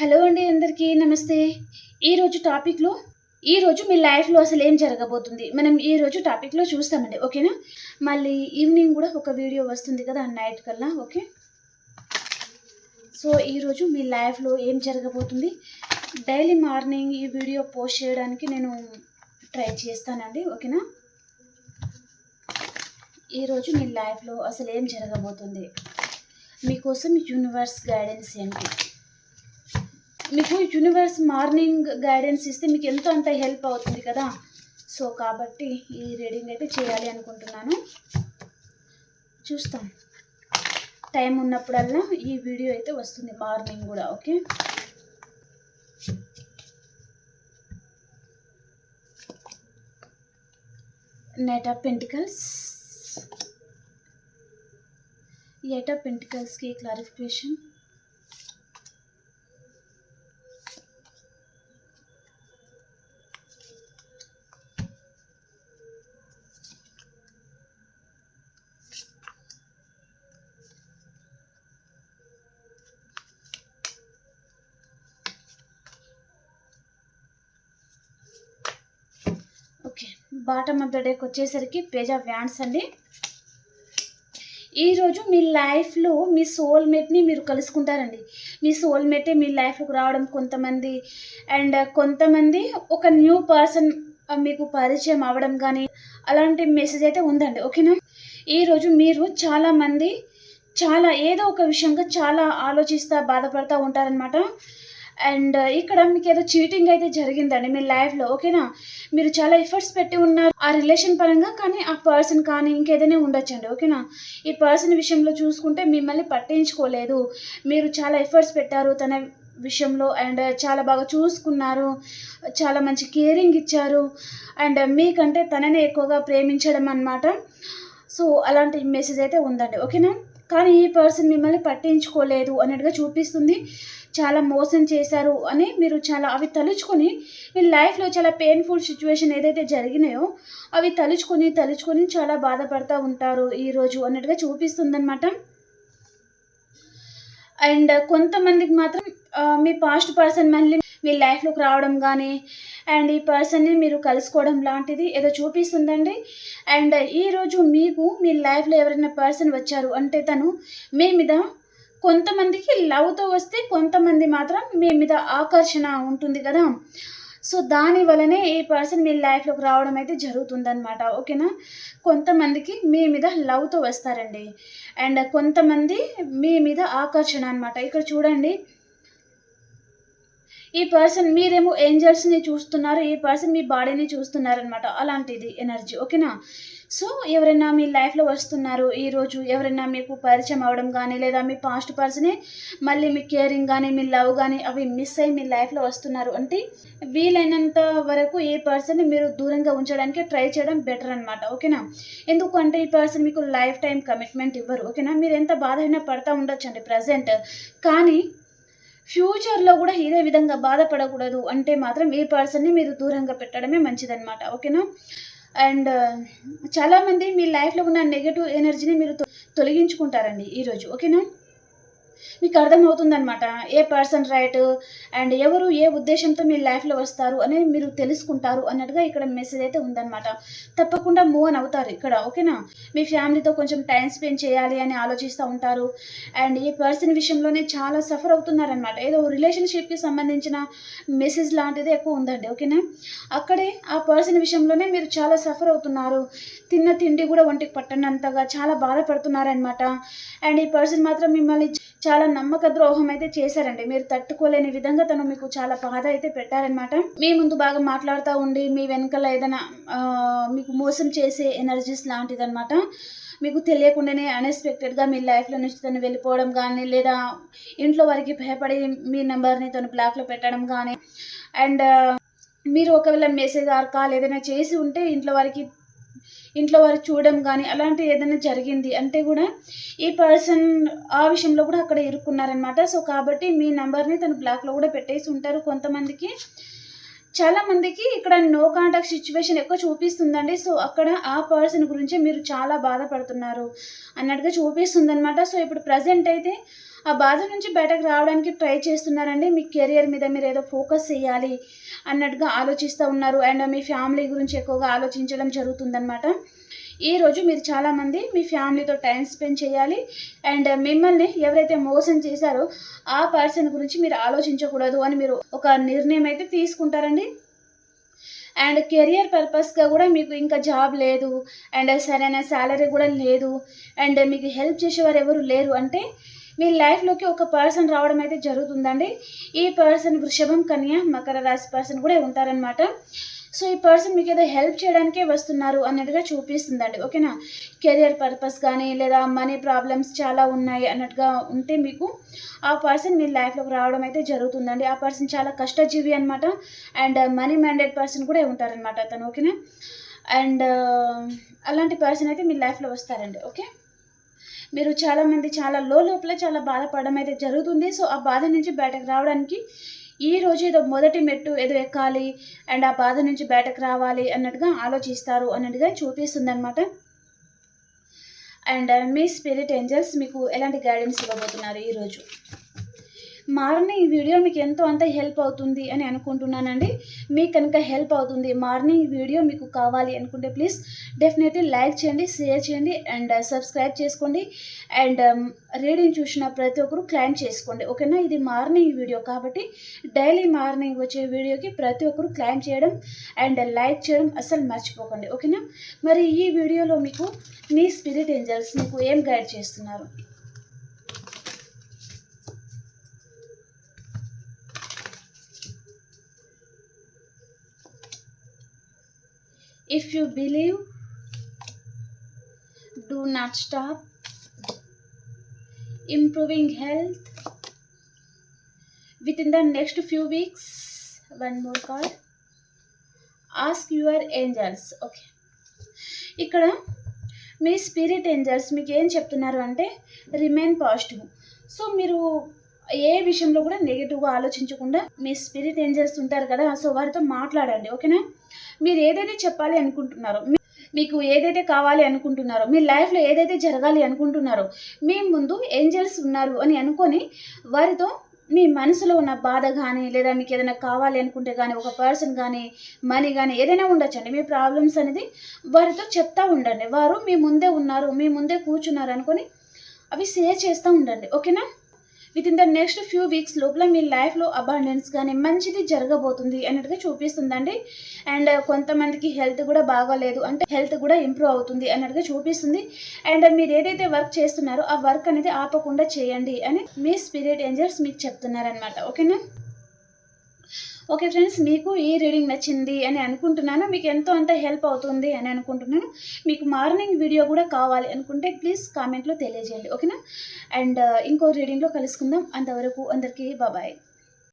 Hello అండి అందరికీ నమస్తే. ఈరోజు టాపిక్లో ఈరోజు మీ లైఫ్లో అసలు ఏం జరగబోతుంది? మనం ఈరోజు టాపిక్లో చూస్తామండి ఓకేనా మళ్ళీ ఈవినింగ్ కూడా ఒక వీడియో వస్తుంది కదా నైట్ కల్లా ఓకే సో ఈరోజు మీ లైఫ్లో ఏం జరగబోతుంది? డైలీ మార్నింగ్ ఈ వీడియో పోస్ట్ చేయడానికి నేను ట్రై చేస్తానండి ఓకేనా ఈరోజు మీ లైఫ్లో అసలు ఏం జరగబోతుంది? మీకోసం యూనివర్స్ గైడెన్స్ ఏంటి? మీకు యూనివర్స్ మార్నింగ్ గైడెన్స్ ఇస్తే మీకు ఎంతో అంత హెల్ప్ అవుతుంది కదా. సో కాబట్టి ఈ రీడింగ్ అయితే చేయాలి అనుకుంటున్నాను. చూస్తాం. టైం ఉన్నప్పుడల్లా ఈ వీడియో అయితే వస్తుంది మార్నింగ్ కూడా okay? Knight of pentacles eight of పెంటికల్స్కి clarification okay bottom of the డేకి వచ్చేసరికి పేజ్ ఆఫ్ వ్యాండ్స్ అండి. ఈరోజు మీ లైఫ్లో మీ సోల్మేట్ని మీరు కలుసుకుంటారండి. మీ సోల్మేటే మీ లైఫ్లోకి రావడం కొంతమంది అండ్ కొంతమంది ఒక న్యూ పర్సన్ మీకు పరిచయం అవ్వడం కానీ అలాంటి మెసేజ్ అయితే ఉందండి. ఓకేనా? ఈరోజు మీరు చాలామంది చాలా ఏదో ఒక విషయంగా చాలా ఆలోచిస్తూ బాధపడుతూ ఉంటారనమాట అండ్ uh, ఇక్కడ మీకు ఏదో చీటింగ్ అయితే జరిగిందండి మీ లైఫ్లో ఓకేనా? మీరు చాలా ఎఫర్ట్స్ పెట్టి ఉన్నారు ఆ రిలేషన్ పరంగా కానీ ఆ పర్సన్ కానీ ఇంకేదైనా ఉండొచ్చండి ఓకేనా? ఈ పర్సన్ విషయంలో చూసుకుంటే మిమ్మల్ని పట్టించుకోలేదు. మీరు చాలా ఎఫర్ట్స్ పెట్టారు తన విషయంలో అండ్ చాలా బాగా చూసుకున్నారు చాలా మంచి కేరింగ్ ఇచ్చారు అండ్ మీకంటే తననే ఎక్కువగా ప్రేమించడం అన్నమాట. సో అలాంటి మెసేజ్ అయితే ఉందండి ఓకేనా? కానీ ఈ పర్సన్ మిమ్మల్ని పట్టించుకోలేదు అన్నట్టుగా చూపిస్తుంది. చాలా మోసం చేశారు అని మీరు చాలా అవి తలుచుకొని మీ లైఫ్లో చాలా పెయిన్ఫుల్ సిచ్యువేషన్ ఏదైతే జరిగినాయో అవి తలుచుకొని తలుచుకొని చాలా బాధపడుతూ ఉంటారు ఈరోజు అన్నట్టుగా చూపిస్తుందన్నమాట. అండ్ కొంతమందికి మాత్రం మీ పాస్ట్ పర్సన్ మళ్ళీ మీ లైఫ్లోకి రావడం కానీ అండ్ ఈ పర్సన్ని మీరు కలుసుకోవడం లాంటిది ఏదో చూపిస్తుందండి. అండ్ ఈరోజు మీకు మీ లైఫ్లో ఎవరైనా పర్సన్ వచ్చారు అంటే తను మీ మీద కొంతమందికి లవ్తో వస్తే కొంతమంది మాత్రం మీ మీద ఆకర్షణ ఉంటుంది కదా. సో దాని వలనే ఈ పర్సన్ మీ లైఫ్లోకి రావడం అయితే జరుగుతుందనమాట ఓకేనా? కొంతమందికి మీ మీద లవ్తో వస్తారండి. అండ్ కొంతమంది మీ మీద ఆకర్షణ అనమాట ఇక్కడ చూడండి. ఈ పర్సన్ మీరేమో ఏంజల్స్ని చూస్తున్నారు ఈ పర్సన్ మీ బాడీని చూస్తున్నారనమాట అలాంటిది ఎనర్జీ ఓకేనా? సో ఎవరైనా మీ లైఫ్లో వస్తున్నారు ఈరోజు ఎవరైనా మీకు పరిచయం అవ్వడం కానీ లేదా మీ పాస్ట్ పర్సనే మళ్ళీ మీ కేరింగ్ కానీ మీ లవ్ కానీ అవి మిస్ అయ్యి మీ లైఫ్లో వస్తున్నారు అంటే వీలైనంత వరకు ఏ పర్సన్ మీరు దూరంగా ఉంచడానికి ట్రై చేయడం బెటర్ అనమాట ఓకేనా? ఎందుకంటే ఈ పర్సన్ మీకు లైఫ్ టైం కమిట్మెంట్ ఇవ్వరు ఓకేనా? మీరు ఎంత బాధ అయినా పడతా ఉండొచ్చండి ప్రజెంట్. కానీ ఫ్యూచర్లో కూడా ఇదే విధంగా బాధపడకూడదు అంటే మాత్రం ఈ పర్సన్ని మీరు దూరంగా పెట్టడమే మంచిదన్నమాట ఓకేనా? అండ్ uh, చాలామంది మీ లైఫ్లో ఉన్న నెగటివ్ ఎనర్జీని మీరు తొ- తొలగించుకుంటారండి ఈరోజు ఓకేనా? మీకు అర్థమవుతుందనమాట ఏ పర్సన్ రైట్ అండ్ ఎవరు ఏ ఉద్దేశంతో మీ లైఫ్లో వస్తారు అనేది మీరు తెలుసుకుంటారు అన్నట్టుగా ఇక్కడ మెసేజ్ అయితే ఉందన్నమాట. తప్పకుండా మూవ్ అని అవుతారు ఇక్కడ ఓకేనా మీ ఫ్యామిలీతో కొంచెం టైం స్పెండ్ చేయాలి అని ఆలోచిస్తూ ఉంటారు అండ్ ఈ పర్సన్ విషయంలోనే చాలా సఫర్ అవుతున్నారనమాట ఏదో రిలేషన్షిప్కి సంబంధించిన మెసేజ్ లాంటిది ఎక్కువ ఉందండి ఓకేనా అక్కడే ఆ పర్సన్ విషయంలోనే మీరు చాలా సఫర్ అవుతున్నారు. తిన్న తిండి కూడా ఒంటికి పట్టనంతగా చాలా బాధపడుతున్నారనమాట అండ్ ఈ పర్సన్ మాత్రం మిమ్మల్ని చాలా నమ్మక ద్రోహం అయితే చేశారండి. మీరు తట్టుకోలేని విధంగా తను మీకు చాలా బాధ అయితే పెట్టారనమాట మీ ముందు బాగా మాట్లాడుతూ ఉండి మీ వెనకాల ఏదైనా మీకు మోసం చేసే ఎనర్జీస్ లాంటిదన్నమాట. మీకు తెలియకుండానే అన్ఎక్స్పెక్టెడ్గా మీ లైఫ్లో నుంచి తను వెళ్ళిపోవడం కానీ లేదా ఇంట్లో వారికి భయపడి మీ నెంబర్ని తను బ్లాక్లో పెట్టడం కానీ అండ్ మీరు ఒకవేళ మెసేజ్ ఆర్ కాల్ ఏదైనా చేసి ఉంటే ఇంట్లో వారికి ఇంట్లో వారు చూడడం కానీ అలాంటి ఏదైనా జరిగింది అంటే కూడా ఈ పర్సన్ ఆ విషయంలో కూడా అక్కడ ఇరుక్కున్నారనమాట సో కాబట్టి మీ నెంబర్ని తను బ్లాక్లో కూడా పెట్టేసి ఉంటారు కొంతమందికి. చాలామందికి ఇక్కడ నో కాంటాక్ట్ సిచ్యువేషన్ ఎక్కువ చూపిస్తుందండి. సో అక్కడ ఆ పర్సన్ గురించి మీరు చాలా బాధపడుతున్నారు అన్నట్టుగా చూపిస్తుంది అనమాట సో ఇప్పుడు ప్రజెంట్ అయితే ఆ బాధ నుంచి బయటకు రావడానికి ట్రై చేస్తున్నారండి. మీ కెరియర్ మీద మీరు ఏదో ఫోకస్ చేయాలి అన్నట్టుగా ఆలోచిస్తూ ఉన్నారు. అండ్ మీ ఫ్యామిలీ గురించి ఎక్కువగా ఆలోచించడం జరుగుతుందన్నమాట. ఈరోజు మీరు చాలామంది మీ ఫ్యామిలీతో టైం స్పెండ్ చేయాలి. అండ్ మిమ్మల్ని ఎవరైతే మోసం చేశారో ఆ పర్సన్ గురించి మీరు ఆలోచించకూడదు అని మీరు ఒక నిర్ణయం అయితే తీసుకుంటారండి. అండ్ కెరియర్ పర్పస్గా కూడా మీకు ఇంకా జాబ్ లేదు. అండ్ సరైన శాలరీ కూడా లేదు. అండ్ మీకు హెల్ప్ చేసేవారు ఎవరు లేరు అంటే మీ లైఫ్లోకి ఒక పర్సన్ రావడం అయితే జరుగుతుందండి. ఈ పర్సన్ వృషభం కన్య మకర రాశి పర్సన్ కూడా ఉంటారనమాట సో ఈ పర్సన్ మీకు ఏదో హెల్ప్ చేయడానికే వస్తున్నారు అన్నట్టుగా చూపిస్తుందండి. ఓకేనా కెరియర్ పర్పస్ కానీ లేదా మనీ ప్రాబ్లమ్స్ చాలా ఉన్నాయి అన్నట్టుగా ఉంటే మీకు ఆ పర్సన్ మీ లైఫ్లోకి రావడం అయితే జరుగుతుందండి. ఆ పర్సన్ చాలా కష్టజీవి అనమాట అండ్ మనీ మ్యాండేట్ పర్సన్ కూడా ఉంటారనమాట అతను. ఓకేనా అండ్ అలాంటి పర్సన్ అయితే మీ లైఫ్లో వస్తారండి. ఓకే మీరు చాలామంది చాలా లో లోపల చాలా బాధపడడం అయితే జరుగుతుంది. సో ఆ బాధ నుంచి బయటకు రావడానికి ఈ రోజు ఏదో మొదటి మెట్టు ఏదో ఎక్కాలి అండ్ ఆ బాధ నుంచి బయటకు రావాలి అన్నట్టుగా ఆలోచిస్తారు అన్నట్టుగా చూపిస్తుంది అనమాట అండ్ మీ స్పిరిట్ ఏంజల్స్ మీకు ఎలాంటి గైడెన్స్ ఇవ్వబోతున్నారు ఈరోజు మార్నింగ్ వీడియో మీకు ఎంతో అంత హెల్ప్ అవుతుంది అని అనుకుంటున్నానండి. మీకు కనుక హెల్ప్ అవుతుంది మార్నింగ్ వీడియో మీకు కావాలి అనుకుంటే ప్లీజ్ డెఫినెట్లీ లైక్ చేయండి షేర్ చేయండి అండ్ సబ్స్క్రైబ్ చేసుకోండి. అండ్ um, రీడింగ్ చూసిన ప్రతి ఒక్కరు క్లైమ్ చేసుకోండి. ఓకేనా? ఇది మార్నింగ్ వీడియో కాబట్టి డైలీ మార్నింగ్ వచ్చే వీడియోకి ప్రతి ఒక్కరు క్లైమ్ చేయడం అండ్ లైక్ చేయడం అస్సలు మర్చిపోకండి. ఓకేనా? మరి ఈ వీడియోలో మీకు మీ స్పిరిట్ ఏంజల్స్ మీకు ఏం గైడ్ చేస్తున్నారు? If you believe do not stop improving health within the next few weeks one more call ask your angels okay ఇక్కడ మీ స్పిరిట్ ఏంజల్స్ మీకు ఏం చెప్తున్నారు అంటే రిమైన్ పాజిటివ్ సో మీరు ఏ విషయంలో కూడా నెగిటివ్గా ఆలోచించకుండా మీ స్పిరిట్ ఏంజల్స్ ఉంటారు కదా సో వారితో మాట్లాడండి ఓకేనా మీరు ఏదైతే చెప్పాలి అనుకుంటున్నారో మీకు ఏదైతే కావాలి అనుకుంటున్నారో మీ లైఫ్లో ఏదైతే జరగాలి అనుకుంటున్నారో మీ ముందు ఏంజల్స్ ఉన్నారు అని అనుకొని వారితో మీ మనసులో ఉన్న బాధ కానీ లేదా మీకు ఏదైనా కావాలి అనుకుంటే కానీ ఒక పర్సన్ కానీ మనీ కానీ ఏదైనా ఉండొచ్చండి. మీ ప్రాబ్లమ్స్ అనేది వారితో చెప్తా ఉండండి. వారు మీ ముందే ఉన్నారు మీ ముందే కూర్చున్నారు అనుకొని అవి షేర్ చేస్తూ ఉండండి. ఓకేనా with in the next few weeks లోపల మీ లైఫ్లో అబాండెన్స్ కానీ మంచిది జరగబోతుంది అన్నట్టుగా చూపిస్తుందండి. అండ్ uh, కొంతమందికి హెల్త్ కూడా బాగోలేదు. అంటే హెల్త్ కూడా ఇంప్రూవ్ అవుతుంది అన్నట్టుగా చూపిస్తుంది. అండ్ uh, మీరు ఏదైతే వర్క్ చేస్తున్నారో ఆ వర్క్ అనేది ఆపకుండా చేయండి అని మీ స్పిరిట్ ఏంజల్స్ మీకు చెప్తున్నారనమాట ఓకేనా ఓకే ఫ్రెండ్స్ మీకు ఈ రీడింగ్ నచ్చింది అని అనుకుంటున్నాను. మీకు ఎంతో అంత హెల్ప్ అవుతుంది అని అనుకుంటున్నాను. మీకు మార్నింగ్ వీడియో కూడా కావాలి అనుకుంటే ప్లీజ్ కామెంట్లో తెలియజేయండి. ఓకేనా? అండ్ ఇంకో రీడింగ్లో కలుసుకుందాం. అంతవరకు అందరికీ బాబాయ్.